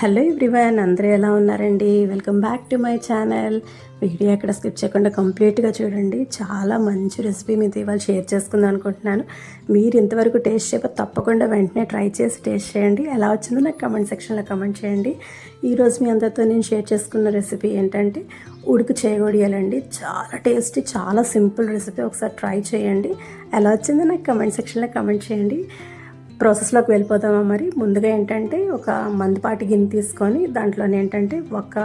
Hello everyone అందరూ ఎలా ఉన్నారండి? Welcome back to my channel. Video ఎక్కడ స్కిప్ చేయకుండా కంప్లీట్గా చూడండి. చాలా మంచి రెసిపీ మీతో ఇవాళ షేర్ చేసుకుందాం అనుకుంటున్నాను. మీరు ఇంతవరకు టేస్ట్ చేయకపోతే తప్పకుండా వెంటనే ట్రై చేసి టేస్ట్ చేయండి. ఎలా వచ్చిందో నాకు కమెంట్ సెక్షన్లో కమెంట్ చేయండి. ఈరోజు మీ అందరితో నేను షేర్ చేసుకున్న రెసిపీ ఏంటంటే ఉడుకు చేయగొడియాలండి చాలా టేస్టీ చాలా సింపుల్ రెసిపీ. ఒకసారి ట్రై చేయండి. ఎలా వచ్చిందో నాకు కమెంట్ సెక్షన్లో కమెంట్ చేయండి. ప్రాసెస్లోకి వెళ్ళిపోతామా మరి? ముందుగా ఏంటంటే ఒక మందుపాటి గిన్నె తీసుకొని దాంట్లోనే ఏంటంటే ఒక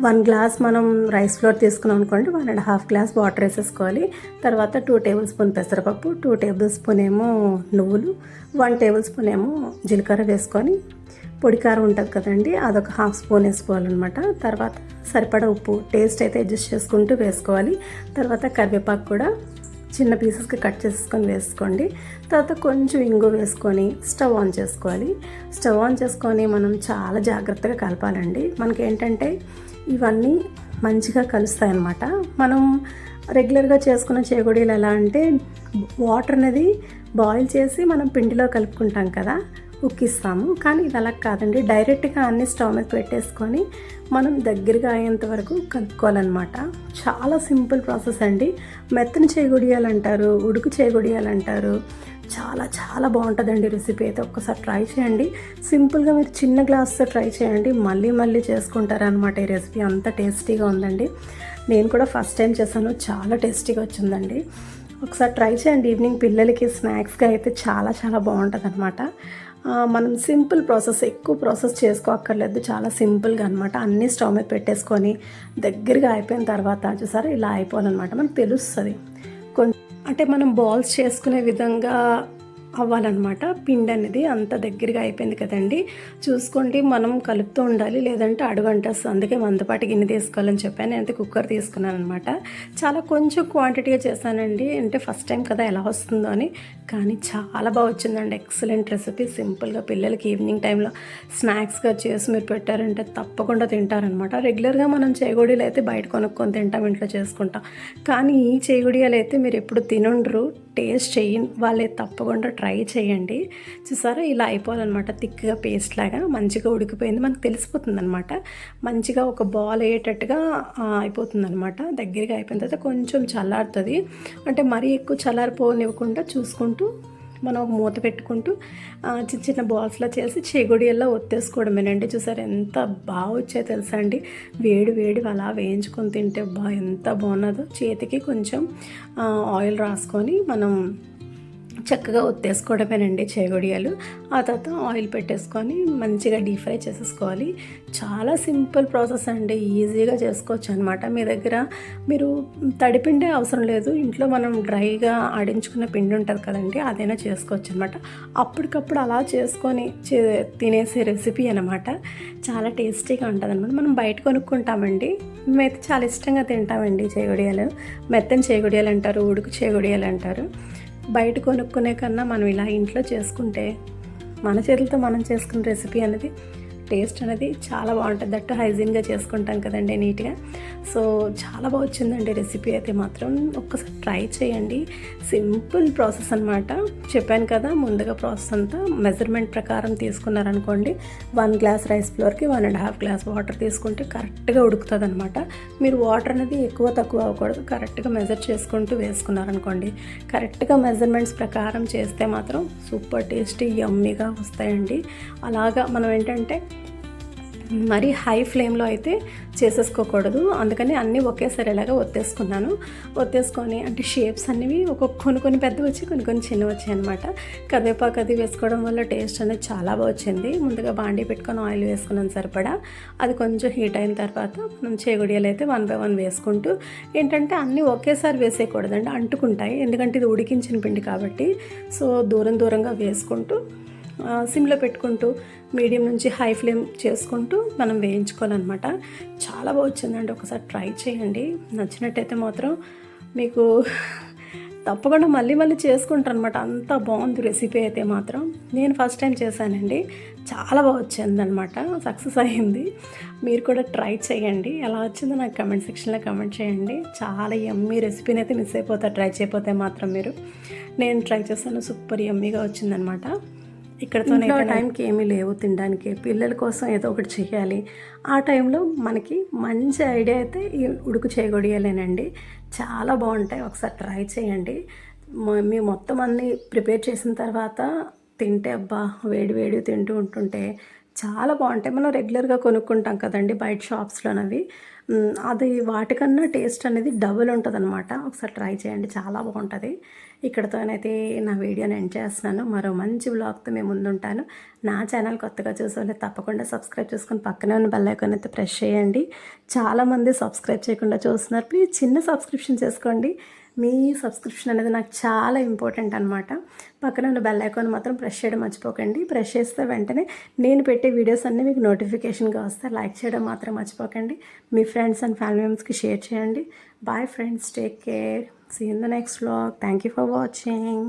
వన్ గ్లాస్ మనం రైస్ ఫ్లోర్ తీసుకున్నాం అనుకోండి one and half glass water వేసేసుకోవాలి. తర్వాత టూ టేబుల్ స్పూన్ పెసరపప్పు టూ టేబుల్ స్పూన్ ఏమో నువ్వులు వన్ టేబుల్ స్పూన్ ఏమో జీలకర్ర వేసుకొని పొడి కారం ఉంటుంది కదండి అదొక హాఫ్ స్పూన్ వేసుకోవాలన్నమాట. తర్వాత సరిపడా ఉప్పు టేస్ట్ అయితే అడ్జస్ట్ చేసుకుంటూ వేసుకోవాలి. తర్వాత కరివేపాకు కూడా చిన్న పీసెస్కి కట్ చేసుకొని వేసుకోండి. తర్వాత కొంచెం ఇంగు వేసుకొని స్టవ్ ఆన్ చేసుకోవాలి. స్టవ్ ఆన్ చేసుకొని మనం చాలా జాగ్రత్తగా కలపాలండి. మనకి ఏంటంటే ఇవన్నీ మంచిగా కలుస్తాయి అన్నమాట మనం రెగ్యులర్గా చేసుకున్న చేగుడీలు ఎలా అంటే వాటర్ అనేది బాయిల్ చేసి మనం పిండిలో కలుపుకుంటాం కదా. ఉక్కిస్తాము. కానీ ఇది అలా కాదండి. డైరెక్ట్గా అన్ని స్టవ్ మీద పెట్టేసుకొని మనం దగ్గరగా అయ్యేంత వరకు కలుపుకోవాలన్నమాట. చాలా సింపుల్ ప్రాసెస్ అండి. మెత్తని చేగుడియాలంటారు ఉడుకు చేయగొడియాలంటారు చాలా చాలా బాగుంటుందండి రెసిపీ అయితే. ఒక్కసారి ట్రై చేయండి. సింపుల్గా మీరు చిన్న గ్లాస్తో ట్రై చేయండి. మళ్ళీ మళ్ళీ చేసుకుంటారనమాట ఈ రెసిపీ. అంత టేస్టీగా ఉందండి. నేను కూడా ఫస్ట్ టైం చేశాను. చాలా టేస్టీగా వచ్చిందండి. ఒకసారి ట్రై చేయండి. ఈవినింగ్ పిల్లలకి స్నాక్స్గా అయితే చాలా చాలా బాగుంటుంది అనమాట మనం సింపుల్ ప్రాసెస్ ఎక్కువ ప్రాసెస్ చేసుకోక్కర్లేదు. చాలా సింపుల్గా అనమాట అన్నీ స్టవ్ మీద పెట్టేసుకొని దగ్గరగా అయిపోయిన తర్వాత చూసారా? ఇలా అయిపోవాలన్నమాట. మనకు తెలుస్తుంది. కొంచెం అంటే మనం బాల్స్ చేసుకునే విధంగా అవ్వాలన్నమాట. పిండి అనేది అంత దగ్గరగా అయిపోయింది కదండి. చూసుకోండి మనం కలుపుతూ ఉండాలి లేదంటే అడుగంటస్తుంది. అందుకే మందపాటి గిన్నె తీసుకోవాలని చెప్పాను. నేనైతే కుక్కర్ తీసుకున్నాను అనమాట చాలా కొంచెం క్వాంటిటీగా చేశానండి. అంటే ఫస్ట్ టైం కదా ఎలా వస్తుందో అని. కానీ చాలా బాగా వచ్చిందండి. ఎక్సలెంట్ రెసిపీ సింపుల్గా పిల్లలకి ఈవినింగ్ టైంలో స్నాక్స్గా చేసి మీరు పెట్టారంటే తప్పకుండా తింటారనమాట రెగ్యులర్గా మనం చేగుడీలు అయితే బయట కొనుక్కొని తింటాం ఇంట్లో చేసుకుంటాం. కానీ ఈ చేగుడియాలు అయితే మీరు ఎప్పుడు తినుండ్రు. టేస్ట్ చేయ వాళ్ళే తప్పకుండా ట్రై చేయండి చూసారా? ఇలా అయిపోవాలన్నమాట. థిక్గా పేస్ట్ లాగా మంచిగా ఉడికిపోయింది. మనకు తెలిసిపోతుంది అనమాట మంచిగా ఒక బాల్ అయ్యేటట్టుగా అయిపోతుంది అనమాట దగ్గరగా అయిపోయిన తర్వాత కొంచెం చల్లారుతుంది. అంటే మరీ ఎక్కువ చల్లారిపోనివ్వకుండా చూసుకుంటూ మనం ఒక మూత పెట్టుకుంటూ చిన్న చిన్న బాల్స్లా చేసి చేగుడియల్లో ఒత్తేసుకోవడమేనండి. చూసారు ఎంత బాగా వచ్చాయో తెలుసా అండి? వేడి వేడి అలా వేయించుకొని తింటే బా ఎంత బాగున్నదో. చేతికి కొంచెం ఆయిల్ రాసుకొని మనం చక్కగా ఒత్తేసుకోవడమేనండి చేగొడియాలు. ఆ తర్వాత ఆయిల్ పెట్టేసుకొని మంచిగా డీప్ ఫ్రై చేసేసుకోవాలి. చాలా సింపుల్ ప్రాసెస్ అండి. ఈజీగా చేసుకోవచ్చు అనమాట మీ దగ్గర మీరు తడిపిండే అవసరం లేదు. ఇంట్లో మనం డ్రైగా ఆడించుకున్న పిండి ఉంటుంది కదండి అదైనా చేసుకోవచ్చు అనమాట అప్పటికప్పుడు అలా చేసుకొని తినేసే రెసిపీ అనమాట చాలా టేస్టీగా ఉంటుంది అనమాట మనం బయట కొనుక్కుంటామండి. మేమైతే చాలా ఇష్టంగా తింటామండి చేగొడియాలు. మెత్తని చేగొడియాలు అంటారు ఉడుకు చేగొడియాలు అంటారు బయట కొనుక్కునే కన్నా మనం ఇలా ఇంట్లో చేసుకుంటే మన చేతులతో మనం చేసుకున్న రెసిపీ అనేది టేస్ట్ అనేది చాలా బాగుంటుంది. దట్టు హైజీన్గా చేసుకుంటాం కదండి నీట్గా. సో చాలా బాగా వచ్చిందండి రెసిపీ అయితే మాత్రం. ఒక్కసారి ట్రై చేయండి. సింపుల్ ప్రాసెస్ అనమాట చెప్పాను కదా ముందుగా ప్రాసెస్ అంతా మెజర్మెంట్ ప్రకారం తీసుకున్నారనుకోండి వన్ గ్లాస్ రైస్ ఫ్లోర్కి one and half glass water తీసుకుంటే కరెక్ట్గా ఉడుకుతుంది అనమాట మీరు వాటర్ అనేది ఎక్కువ తక్కువ అవ్వకూడదు. కరెక్ట్గా మెజర్ చేసుకుంటూ వేసుకున్నారనుకోండి కరెక్ట్గా మెజర్మెంట్స్ ప్రకారం చేస్తే మాత్రం సూపర్ టేస్టీ యమ్మీగా వస్తాయండి. అలాగా మనం ఏంటంటే మరి హై ఫ్లేమ్లో అయితే చేసేసుకోకూడదు. అందుకని అన్నీ ఒకేసారి ఇలాగా ఒత్తేసుకున్నాను. ఒత్తేసుకొని అంటే షేప్స్ అన్నివి ఒక్కొక్క కొన్ని కొన్ని పెద్ద వచ్చి కొన్ని కొన్ని చిన్న వచ్చాయి అనమాట కరివేపాకు అది వేసుకోవడం వల్ల టేస్ట్ అనేది చాలా బాగా వచ్చింది. ముందుగా బాండీ పెట్టుకొని ఆయిల్ వేసుకున్నాను సరిపడా. అది కొంచెం హీట్ అయిన తర్వాత మనం చేగుడియలు అయితే వన్ బై వన్ వేసుకుంటూ ఏంటంటే అన్నీ ఒకేసారి వేసేయకూడదండి. అంటుకుంటాయి. ఎందుకంటే ఇది ఉడికించిన పిండి కాబట్టి. సో దూరం దూరంగా వేసుకుంటూ సిమ్లో పెట్టుకుంటూ మీడియం నుంచి హై ఫ్లేమ్ చేసుకుంటూ మనం వేయించుకోవాలన్నమాట. చాలా బాగా వచ్చిందండి. ఒకసారి ట్రై చేయండి. నచ్చినట్టయితే మాత్రం మీకు తప్పకుండా మళ్ళీ మళ్ళీ చేసుకుంటాను అనమాట అంత బాగుంది రెసిపీ అయితే మాత్రం. నేను ఫస్ట్ టైం చేశానండి. చాలా బాగా వచ్చిందనమాట సక్సెస్ అయ్యింది మీరు కూడా ట్రై చేయండి. ఎలా వచ్చిందో నాకు కమెంట్ సెక్షన్లో కమెంట్ చేయండి. చాలా ఎమ్మీ రెసిపీని అయితే మిస్ అయిపోతారు. ట్రై చేయకపోతే మాత్రం మీరు. నేను ట్రై చేశాను సూపర్ ఎమ్మీగా వచ్చిందనమాట ఇక్కడతో టైంకి ఏమీ లేవు తినడానికి. పిల్లల కోసం ఏదో ఒకటి చేయాలి. ఆ టైంలో మనకి మంచి ఐడియా అయితే ఈ ఉడుకు చేయగొడియాలేనండి చాలా బాగుంటాయి. ఒకసారి ట్రై చేయండి. మ- మీ మొత్తం అన్నీ ప్రిపేర్ చేసిన తర్వాత తింటే అబ్బా వేడి వేడి తింటూ ఉంటుంటే చాలా బాగుంటాయి. మనం రెగ్యులర్గా కొనుక్కుంటాం కదండి బయట షాప్స్లోనవి. అది వాటికన్నా టేస్ట్ అనేది డబుల్ ఉంటుంది అనమాట ఒకసారి ట్రై చేయండి చాలా బాగుంటుంది. ఇక్కడతోనైతే నా వీడియోని ఎండ్ చేస్తున్నాను. మరో మంచి బ్లాగ్తో మేము ముందుంటాను. నా ఛానల్ కొత్తగా చూసే తప్పకుండా సబ్స్క్రైబ్ చేసుకొని పక్కనే ఉన్న బెల్ ఐకాన్ అయితే ప్రెస్ చేయండి. చాలామంది సబ్స్క్రైబ్ చేయకుండా చూస్తున్నారు. ప్లీజ్ చిన్న సబ్స్క్రిప్షన్ చేసుకోండి. మీ సబ్స్క్రిప్షన్ అనేది నాకు చాలా ఇంపార్టెంట్ అనమాట పక్కన ఉన్న బెల్ ఐకాన్ మాత్రం ప్రెస్ చేయడం మర్చిపోకండి. ప్రెస్ చేస్తే వెంటనే నేను పెట్టే వీడియోస్ అన్నీ మీకు నోటిఫికేషన్గా వస్తాయి. లైక్ చేయడం మాత్రం మర్చిపోకండి. మీ ఫ్రెండ్స్ అండ్ ఫ్యామిలీ మెంబర్స్కి షేర్ చేయండి. Bye friends take care. See in the next vlog thank you for watching